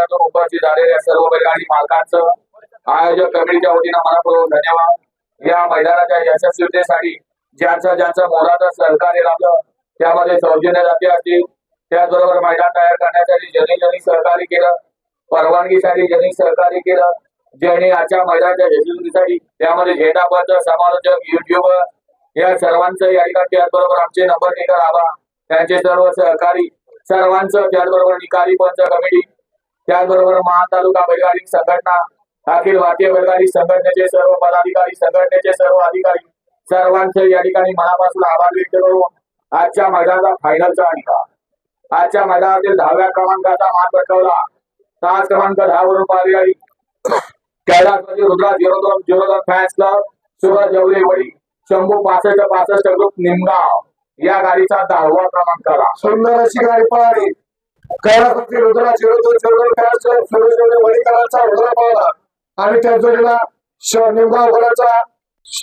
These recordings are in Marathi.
जिल्ह्यातून उपस्थित झालेल्या सर्व बैलगाडी मालकांचं आयोजक कमिटीच्या वतीनं मनापूर्वक धन्यवाद. या मैदानाच्या यशस्वीतेसाठी ज्यांचं ज्यांचं मोलाचं सहकार्य लागलं त्यामध्ये सौजन्य जाती असतील. त्याचबरोबर मैदान तयार करण्यासाठी ज्यांनी ज्यांनी सहकार्य केलं परवानगीसाठी ज्यांनी सहकार्य केलं ज्यांनी आजच्या मैदानाच्या यशस्वीसाठी त्यामध्ये झेंडाबद्ध समालोचक युट्यूबर या सर्वांचं या ठिकाणी त्याचबरोबर आमचे नंबर निकाल आबा त्यांचे सर्व सहकारी सर्वांचं त्याचबरोबर निकाली पंच कमिटी त्याचबरोबर महातालुका बैलगाडी संघटना अखिल भारतीय बैलगाडी संघटनेचे सर्व पदाधिकारी संघटनेचे सर्व अधिकारी सर्वांचे या ठिकाणी मनापासून आभार व्यक्त करून आजच्या मैदानाचा फायनलचा निकाल. आजच्या मैदानातील दहाव्या क्रमांकाचा मान पटकावला. तास क्रमांक दहा वरून पाहिली कैलासपती रुद्रा झिरो दोन झिरो दोन फॅन्स क्लब सुरज जवळे वडी शंभू पासष्ट पासष्ट ग्रुप निमगाव. या गाडीचा दहावा क्रमांक आला. सुंदर अशी गाडी पळाली. कैलासाची रुद्रा वडीकरांचा रुद्रा पळाला आणि त्या जोडीला निमगाव घराचा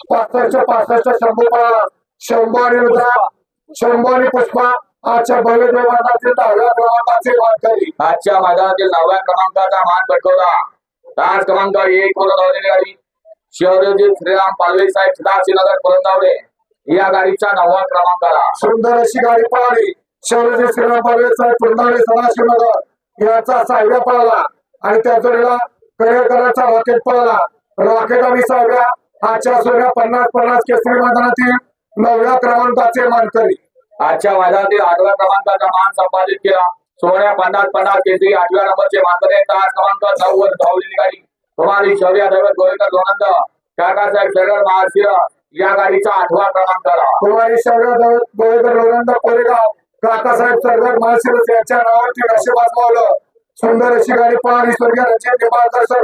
पासष्ट पासष्ट शंभू पळाला शंभू आणि रुद्रा शंभू आणि पुष्पा आजच्या भव्य देवानातील दहाव्या क्रमांकाचे मानकरी. आजच्या मैदानातील नवव्या क्रमांकाचा मान पटकवला. तास क्रमांक एक वर धावलेली गाडी. शहरजीत श्रीराम पालवे साहेब सदाशिवनगर परंदावडे. या गाडीचा नववा क्रमांक आला सुंदर अशी गाडी पळाली. शौर्यजी श्रीराम पालवेचा पुरंदावळे सदाशिवनगर याचा सहाव्या पळाला आणि त्या जोडीला करेकरांचा रॉकेट पळाला रॉकेट आणि सहाव्या आजच्या सोन्या पन्नास पन्नास केसरी मैदानातील नवव्या क्रमांकाचे मानकरी. आजच्या मैदानातील आठव्या क्रमांकाचा मान संपादित केला. सोळ्या पन्नास पन्नास केसरी आठव्या नंबरचे मानकरी तास क्रमांक नऊ वर धावलेली गाडी कुमारी शौर्य दैवत गोवेकर दोनंद काकासाहेब सरळ महाशिर या गाडीचा आठवा क्रमांक आला कुमारी शौर्य गोवेकर लोणंद कोरेगाव काकासाहेब सरदार महाशिरस यांच्या नावावरती नशीब वाजवलं सुंदर अशी गाडी पळाली स्वर्गीय रणजित निंबाळकर सर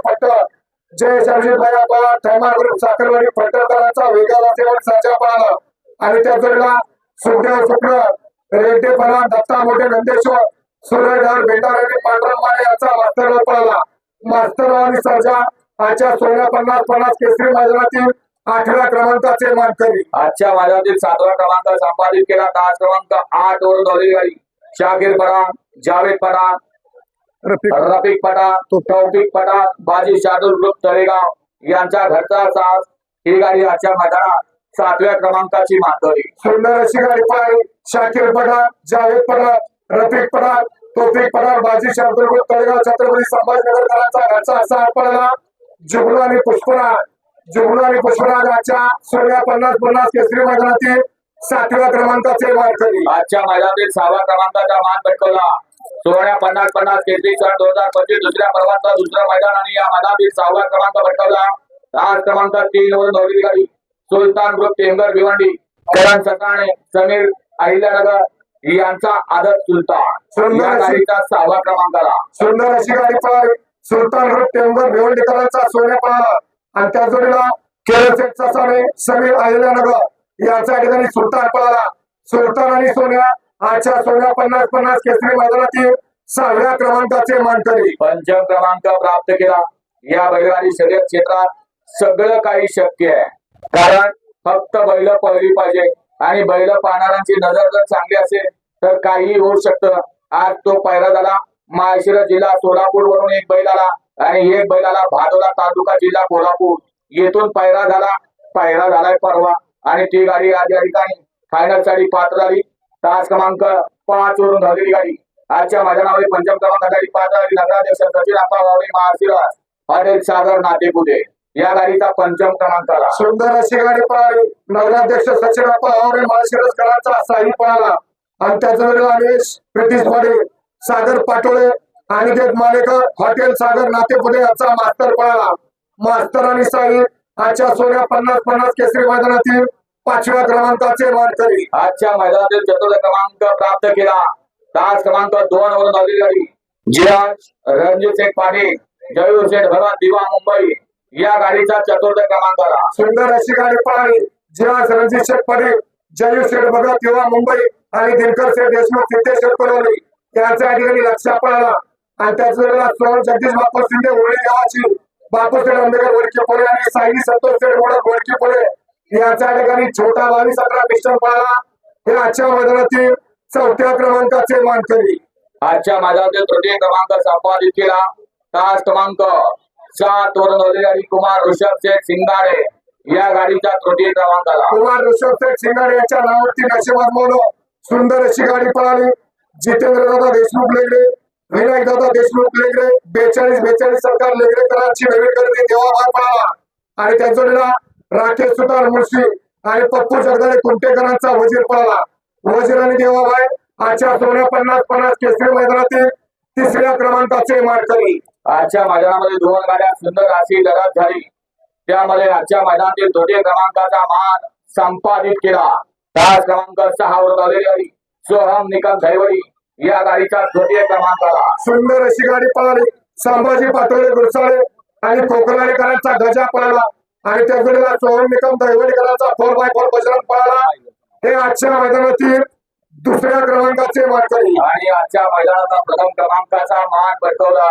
जय शर्जित भया पवार थैमा ग्रुप साखरवाडी फट्टरकरांचा वेगाला सेवक साचा पळाला आणि त्या जोडीला सुखदेव शुक्र रेड्डे परान दत्ता मोठे नंदेश्वर सूर्यधर बेटार आणि पांढरा माने यांचा मास्तर पळाला मास्तर आणि सर्जा आजच्या सोळा पन्नास पन्नास केसरी मैदानातील आठव्या क्रमांकाचे मानकरी. आजच्या मैदानातील सातवा क्रमांक संपादित केला. तास क्रमांक आठ वर धावलेली गाडी. शाकीर पठाण जावेद पठाण रफिक पठाण. तौफिक पठाण बाजी शार्दुल ग्रुप तळेगाव यांचा घरचा साथ ही गाडी आजच्या मैदानात सातव्या क्रमांकाची मानकरी. सुंदर अशी गाडी पळाली शाकीर पठाण जावेद पठाण रफिक पठाण तोफिक पठाण बाजी शार्दुल तळेगाव छत्रपती संभाजीनगरकरांचा घरचा असा पळाला जुगनू आणि पुष्पराज. जुगनू आणि पुष्पराज आजच्या सोळा पन्नास पन्नास केसरी मैदानातील सातव्या क्रमांकाचे मानकरी आजच्या मैदानातील सहाव्या क्रमांकाचा मान पटकवला सोळा पन्नास पन्नास केसरी सन दोन हजार पंचवीस दुसऱ्या पर्वाचा दुसरं मैदान आणि या मैदानातील सहावा क्रमांक पटकवला आज क्रमांक तीन वर धावलेली गाडी सुलतान ग्रुप टेंबर भिवंडी करण ससाणे समीर अहिल्यानगर यांचा आदत सुलतान. या गाडीचा सहावा क्रमांक आला सुंदर अशी गाडी पळाली सुलतान ग्रुप टेंबर भिवंडीकरांचा सोन्या पळाला आणि त्या जोडीला केरळ सेटचा साने समीर अहिल्यानगर याच्या ठिकाणी सुलतान पळाला. सुलतान आणि सोन्या आजच्या सोन्या पन्नास पन्नास केसरी मैदानातील सहाव्या क्रमांकाचे मानकरी. पंचम क्रमांक प्राप्त केला. या बैलगाडी शर्यत क्षेत्रात सगळं काही शक्य आहे. कारण फक्त बैल पळली पाहिजे आणि बैल पाहणाऱ्यांची नजर जर चांगली असेल तर काही होऊ शकतं. आज तो पैरा झाला. माळशिरस जिल्हा सोलापूर वरून एक बैल आला आणि एक बैल आला भादोला तालुका जिल्हा कोल्हापूर. येथून पैरा झाला. पैरा झालाय परवा. आणि ती गाडी आज या ठिकाणी फायनलसाठी पात्र झाली. तास क्रमांक पाच वरून धावलेली गाडी. आजच्या माझ्या मैदानामध्ये पंचम क्रमांकासाठी पात्र झाली. नगराध्यक्ष सचिन आप्पा वावरे महाशिराज हॉटेल सागर नातेपुते या गाडीचा पंचम क्रमांक आला. सुंदर अशी गाडी पळाली. नगराध्यक्ष सचिन आवारे माळशिरसकरांचा साई पळाला आणि त्याचा वेळेला रमेश सागर पाटोळे अनिकेत मालेकर हॉटेल सागर नातेपुते यांचा मास्तर पळाला. मास्तर आणि साई आजच्या सोन्या पन्नास पन्नास केसरी मैदानातील पाचव्या क्रमांकाचे मानकरी. आजच्या मैदानातील चतुर्थ क्रमांक प्राप्त केला. तास क्रमांक दोन वरून धावलेली गाडी. जिराज रणजित शेठ पाटील जयूर शेठ भगत दिवा मुंबई या गाडीचा चतुर्थ क्रमांक आला. सुंदर अशी गाडी पळाली. जिराज रणजित शेठ पाटील जयू शेठ भगत युवा मुंबई आणि दिनकर शेठ देशमुख सिद्धेश शेठ पळवली यांच्या ठिकाणी लक्ष पळाला आणि त्याच वेळेला सोहन जगदीश बापू शिंदे होळी गावाची बापू शेठ आंबेडकर वडकी पुढे आणि संतोष शेठ मोडक वडकी पुढे यांच्या ठिकाणी छोटा बावीस अकरा पिस्टन पळाला. हे आजच्या मैदानातील चौथ्या क्रमांकाचे मानकरी. आजच्या मैदानातील तृतीय क्रमांक संपादित केला तास क्रमांक सात वरून आलेली गाडी कुमार ऋषभ शेठ सिंगाडे या गाडीच्या तृतीय क्रमांकाला. कुमार ऋषभ शेठ शिंगाडे यांच्या नावावरती नशीब आजमावलं सुंदर अशी गाडी पळाली. जितेंद्र दादा देशमुख लेगडे विनायक दादा देशमुख लेगडे बेचाळीस बेचाळीस सरकार लेगडेकरांची नवीन खरेदी देवा पळाला आणि त्या जोडीला राकेश सुतार मुळशी आणि पप्पू जगदाळे कुंटेकरांचा वजीर पळाला. वजीर आणि देवाबाई आजच्या सोन्या पन्नास पन्नास केसरी मैदानातील तिसऱ्या क्रमांकाचे मानकरी. आजच्या मैदानामध्ये दोन गाड्या सुंदर अशी लढत झाली. त्यामध्ये आजच्या मैदानातील तृतीय क्रमांकाचा मान संपादित केला. तास क्रमांक सहा वर आलेली सोहम निकम धैवडी या गाडीचा तृतीय क्रमांकाला सुंदर अशी गाडी पळाली. संभाजी पातोळे गुरसाळे आणि कोकणाळेकरांचा गजा पळाला. आणि त्या जोडीला सोहम निकम दैवडीकरांचा फोर बाय फोर बजरंग पळाला. हे आजच्या मैदानातील दुसऱ्या क्रमांकाचे मानकरी आणि आजच्या मैदानाचा प्रथम क्रमांकाचा मान पटकवला.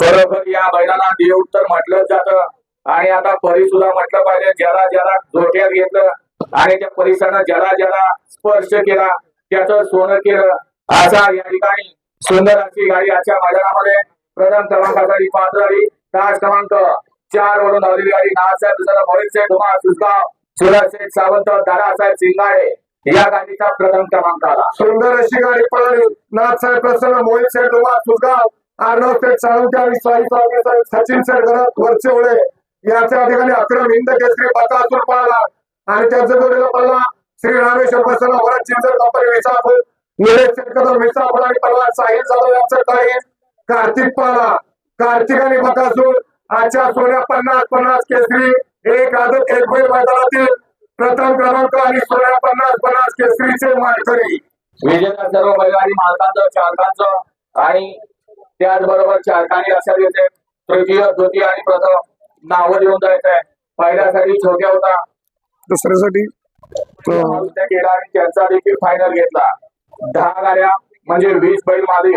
खरोखर या मैदानात देव तर म्हटलं जातं. आणि आता परी सुद्धा म्हटलं पाहिजे. ज्याला ज्याला जोट्यात घेतलं. आणि त्या परिसरानं ज्याला ज्याला स्पर्श केला. त्याचं सोनं केलं. असा या ठिकाणी सुंदर अशी गाडी आजच्या मैदानामध्ये प्रथम क्रमांकासाठी पात्र झाली तास क्रमांक चार वरून धावलेली गाडी. नाथसाहेब दुसरा मोहित शेठ धुमा सुसगाव सुरज शेठ सावंत दादासाहेब सिंगाडे या गाडीचा प्रथम क्रमांक आला. सुंदर अशी गाडी पळाली. नाथसाहेब प्रसन्न मोहित शेठ डोमा सुसगाव अर्णव शेठ साळुंके आणि साई स्वामी सचिन शेठ घरात वरचे ओळे. याच्या ठिकाणी अक्रम हिंद केसरी बकासूर पळाला. आणि त्याच्या जोडीला पळला. श्री रामेश्वर बसला वरद चिंचर कंपनी विसापूर निलेश चिंतकर कदम आणि परवा साहिल जाधव यांचं काही कार्तिक पाला. कार्तिक आणि बकासूर आजच्या सोन्या पन्नास पन्नास केसरी एक आदत एक बैल मैदानातील प्रथम क्रमांक आणि सोळा पन्नास पन्नास केसरीचे मानकरी. विजेता सर्व बैलगाडी मालकांचं चालकांचं आणि त्याचबरोबर चालकांनी अशा घेते तृतीय द्वितीय आणि प्रथम नावं देऊन जायचंय. पहिल्यासाठी छोट्या होता. दुसऱ्यासाठी? केला आणि त्यांचा देखील फायनल घेतला. दहा गाड्या म्हणजे वीस बैल मालिक.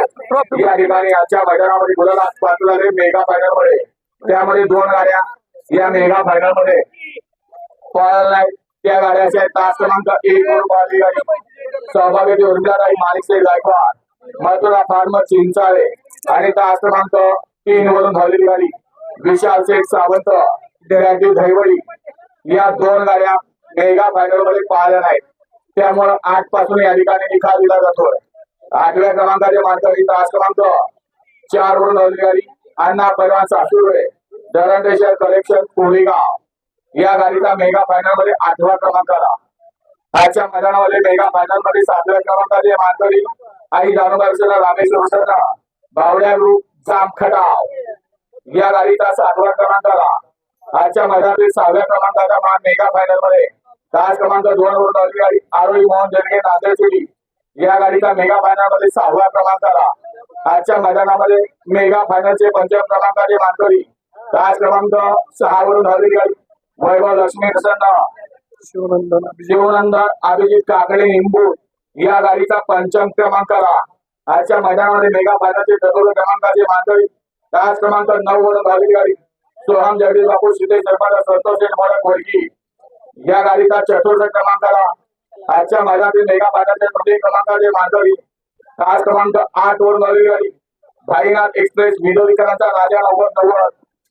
या ठिकाणी आजच्या मैदानामध्ये गुलाला पात्र झाले मेगा फायनलमध्ये. त्यामध्ये दोन गाड्या या मेगा फायनलमध्ये. पळाल्या त्या गाड्याच्या तास क्रमांक एक वर पळाली गाडी सहभागी उर्मिलाताई माणिकसे गायकवाड. मथुरा फार्मर चिंचाळे. आणि तास क्रमांक तीन वरून धावलेली गाडी. विशाल शेठ सावंत विद्यार्थी धैवडी या दोन गाड्या मेगा फायनलमध्ये पाहिलं नाही. त्यामुळे आठपासून या ठिकाणी निकाल दिला जातोय. आठव्या क्रमांकाचे मानकरी तास क्रमांक चार वरून अधिकारी अण्णा परवान सासुरे धरणेश्वर कलेक्शन कोळीगाव. या गाडीचा मेगा फायनलमध्ये आठवा क्रमांक आला. आजच्या मैदानामध्ये मेगा फायनलमध्ये सातव्या क्रमांकाचे मानकरी आई दानोबाईचा रामेश्वर सरना बावड्या ग्रुप जामखटाव. या गाडीचा सातवा क्रमांक आला. आजच्या मैदानातील सहाव्या क्रमांकाचा मान मेगा फायनलमध्ये तास क्रमांक दोन वर धावली गाडी आरोळी मोहन जरगे नांदेड या गाडीचा मेगा फायनलमध्ये सहावा क्रमांक आला आजच्या मैदानामध्ये मेगा फायनलचे पंचम क्रमांकाचे मानकरी तास क्रमांक सहा वरून धावलेली गाडी वैभव लक्ष्मी प्रसन्न. शिवनंदन शिवनंदन अभिजित काकडे निंबू या गाडीचा पंचम क्रमांक आला. आजच्या मैदानामध्ये मेगा फायनलचे चतुर्थ क्रमांकाचे मानकरी तास क्रमांक नऊ वरून धावलेली गाडी सोहम जगदीश बापू शिंदे सरपंच संतोष मोडक वडकी. या गाडीचा चतुर्थ क्रमांक आला आजच्या मैदानातील मेगा फायनलचे तृतीय क्रमांकाचे मानकरी आज क्रमांक आठ वर नवी गाडी. भाईनाथ एक्सप्रेस विदोरीकरांचा राजा नव्वद नव्वद.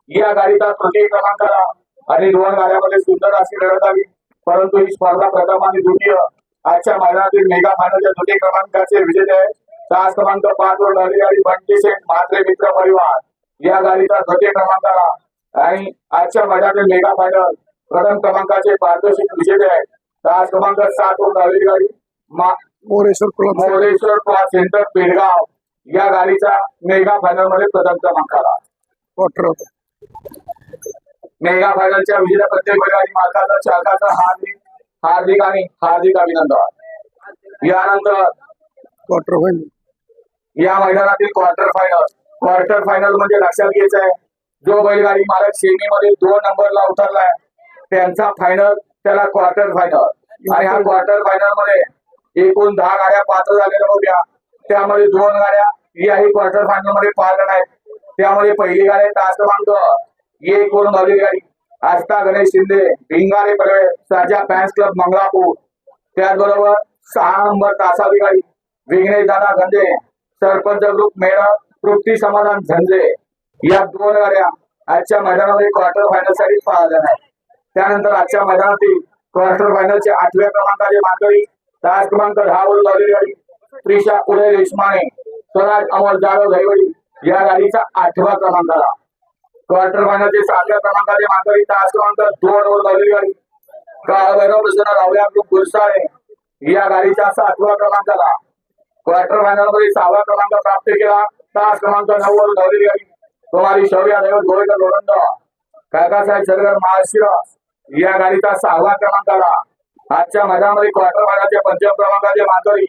या गाडीचा तृतीय क्रमांक आला आणि दोन गाड्यामध्ये सुंदर अशी लढत आली परंतु ही स्पर्धा प्रथम आणि द्वितीय. आजच्या मैदानातील मेगा फायनलच्या द्वितीय क्रमांकाचे विजेते आहेत. तास क्रमांक पाच वर नवी गाडी बंटी शेठ मात्रे मित्र परिवार. या गाडीचा तृतीय क्रमांक आला आणि आजच्या मैदानातील मेगा फायनल. प्रथम क्रमांकाचे पारितोषिक विजेते आहेत. तास क्रमांक सात झालेली गाडी मा- मोरेश्वर मोरेश्वर क्लास सेंटर पेडगाव. या गाडीचा मेगा फायनलमध्ये प्रथम क्रमांक आला. क्वार्टर मेगा फायनलच्या विजेत्या प्रत्येक बैलगाडी मालकाचा चालकाचा हार्दिक हार्दिक आणि हार्दिक अभिनंदन. यानंतर क्वार्टर फायनल या मैदानातील क्वार्टर फायनल क्वार्टर फायनल म्हणजे लक्षात घ्यायचं आहे. जो बैलगाडी मालक सेमीमध्ये दोन नंबरला उतरलाय. त्यांचा फायनल त्याला क्वार्टर फायनल आणि ह्या क्वार्टर फायनलमध्ये एकूण दहा गाड्या पात्र झालेल्या होत्या. त्यामध्ये दोन गाड्या याही क्वार्टर फायनलमध्ये पाहिल्या आहेत त्यामध्ये पहिली गाडी तासवांग. क्रमांक एक वरून गाडी. आस्था गणेश शिंदे भिंगारे पगळे साजा फॅन्स क्लब मंगळापूर. त्याचबरोबर सहा नंबर तासावी गाडी विघ्नेश दादा गंजे सरपंच ग्रुप मेळा तृप्ती समाधान झंजे या दोन गाड्या आजच्या मैदानामध्ये क्वार्टर फायनलसाठी पाहिल्या आहेत त्यानंतर आजच्या मैदानातील क्वार्टर फायनलचे आठव्या क्रमांकाचे मानकरी तास क्रमांक दहा वर लावलेली गाडी. त्रिशा उदय रेशमाने स्वराज अमोल जाधव दहिवडी या गाडीचा आठवा क्रमांकाला क्वार्टर फायनलचे सातव्या क्रमांकाचे मानकरी तास क्रमांक दोन वर लावलेली गाडी. काळभैरव प्रसन्न रावल्या गुरसाळे या गाडीच्या सातव्या क्रमांकाला क्वार्टर फायनलमध्ये सहावा क्रमांक प्राप्त केला. तास क्रमांक नऊ वर लावलेली गाडी. कुमारी शौर्य दैवत गोवेकर लोणंद काकासाहेब सरगर महाशिरा या गाडीचा सहावा क्रमांक आला आजच्या मैदानामध्ये क्वार्टर फायनलच्या पंचम क्रमांकाचे मानकरी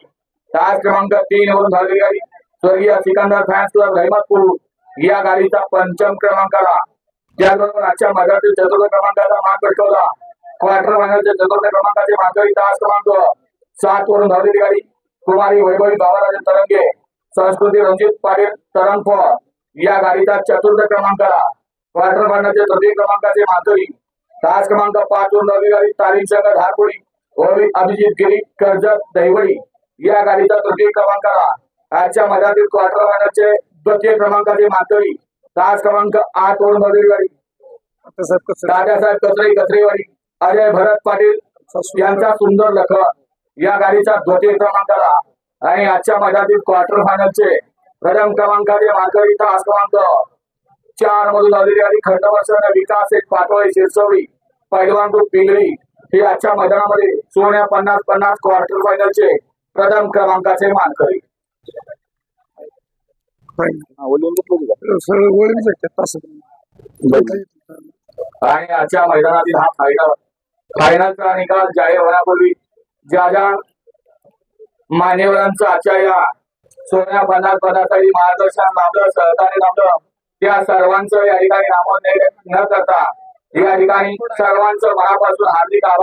तास क्रमांक तीन वरून झालेली गाडी. स्वर्गीय सिकंदर फॅन्स क्लब या गाडीचा पंचम क्रमांकाला त्याचबरोबर आजच्या मैदानातील चतुर्थ क्रमांकाचा मान पटकवला क्वार्टर फायनलच्या चतुर्थ क्रमांकाचे मानकरी तास क्रमांक सात वरून धावलेली गाडी. कुमारी वैभवी बाबाराजे तरंगे. संस्कृती रणजित पाटील तरंग या गाडीचा चतुर्थ क्रमांकाला क्वार्टर फायनलच्या तृतीय क्रमांकाचे मानकरी तास क्रमांक पाच वरून गाडी तालीम संघ धारपुडी ओवी अभिजित गिरी कर्जत दहिवडी या गाडीचा तृतीय क्रमांकाला आजच्या मैदानातील क्वार्टर फायनलचे द्वितीय क्रमांकाचे मानकरी तास क्रमांक आठ वरून गाडी दादासाहेब कचरे कचरेवाडी अजय भरत पाटील यांचा सुंदर लखन या गाडीचा द्वितीय क्रमांकाला आणि आजच्या मैदानातील क्वार्टर फायनलचे प्रथम क्रमांकाचे तास क्रमांक चार मधून गाडी खंडवर्षाने विकास एक पाटोळे शिरसवडी पैलवान ग्रुप पिंगळी हे आजच्या मैदानामध्ये सोन्या पन्नास पन्नास क्वार्टर फायनलचे प्रथम क्रमांकाचे मानकरी. आणि आजच्या मैदानातील हा फायनल फायनलचा निकाल जाहीर होण्यापूर्वी ज्या ज्या मान्यवरांचं आजच्या या सोन्या पन्नास पदासाठी मार्गदर्शन लाभलं सहकार्य लाभलं त्या सर्वांचं या ठिकाणी नामोल्लेख न करता या ठिकाणी सर्वांचं मनापासून हार्दिक आभार.